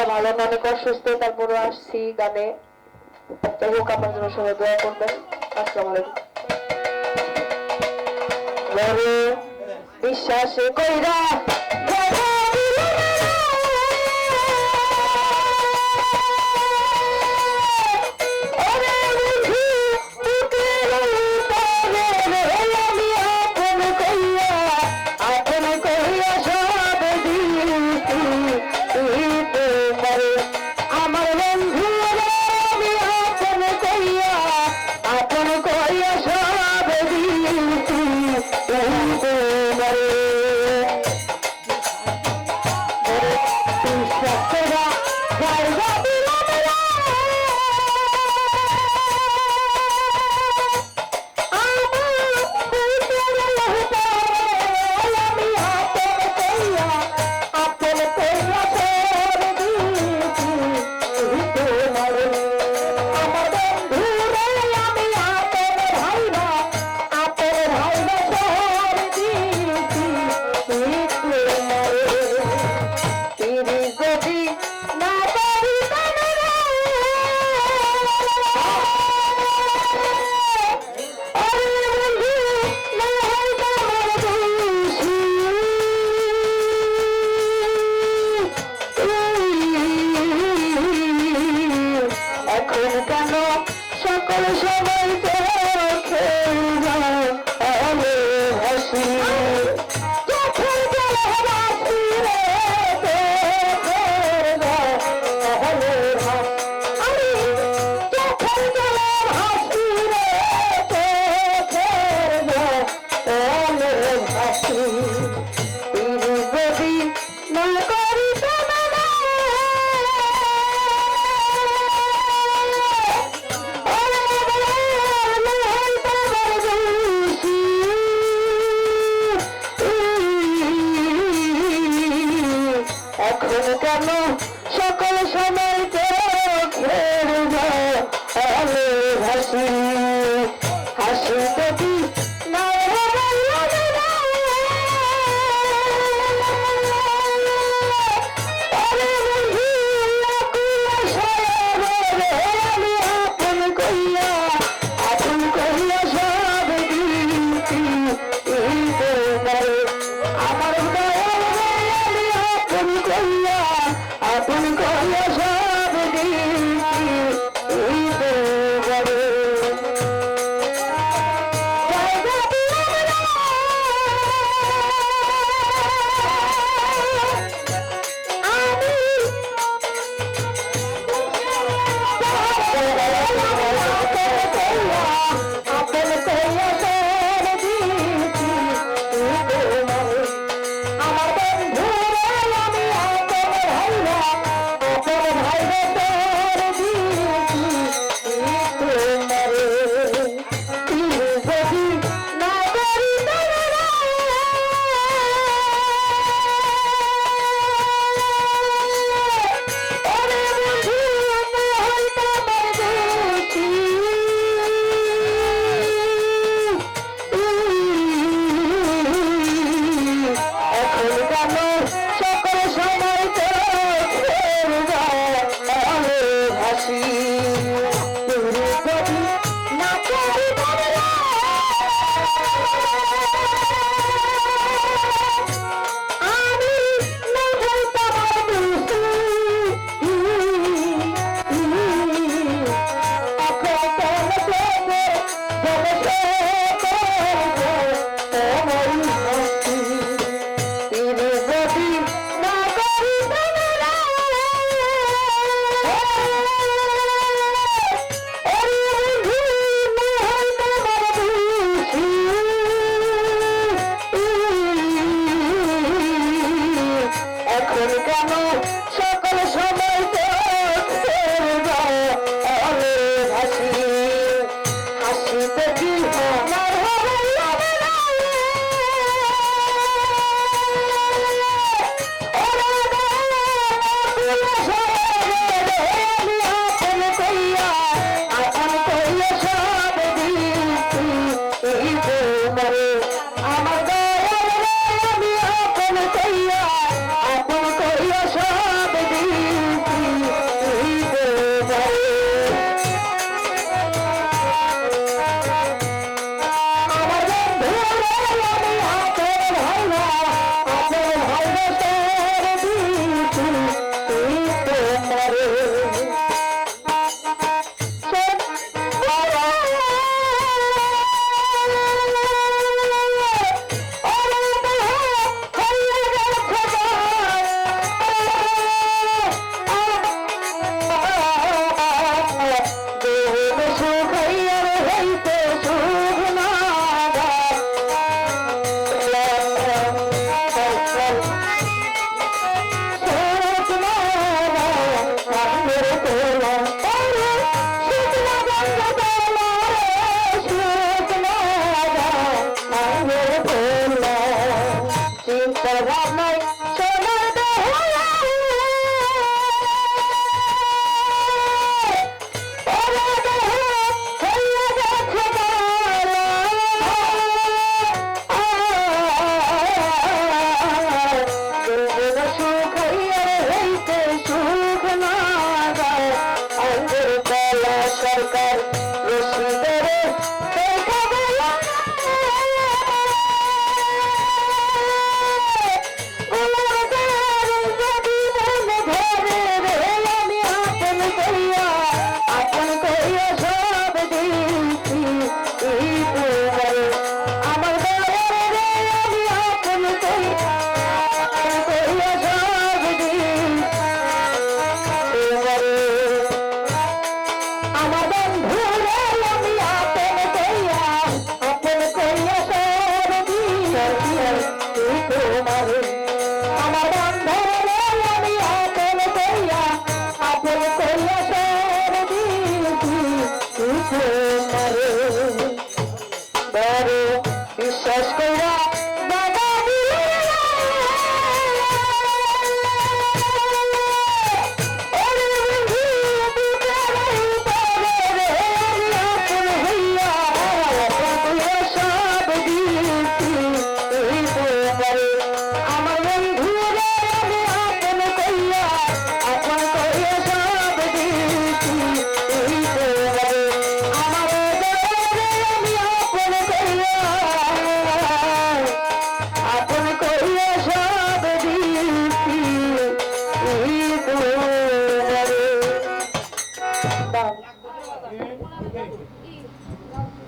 মনটা ভালো না অনেক অসুস্থ তারপরে আসছি গানে। যাই হোক আপনার জন্য সবাই দোয়া করবেন। আসসালাম আলাইকুম। বিশ্বাস কইরা Why, why? এখন কেন? সকল সময় শেষ করে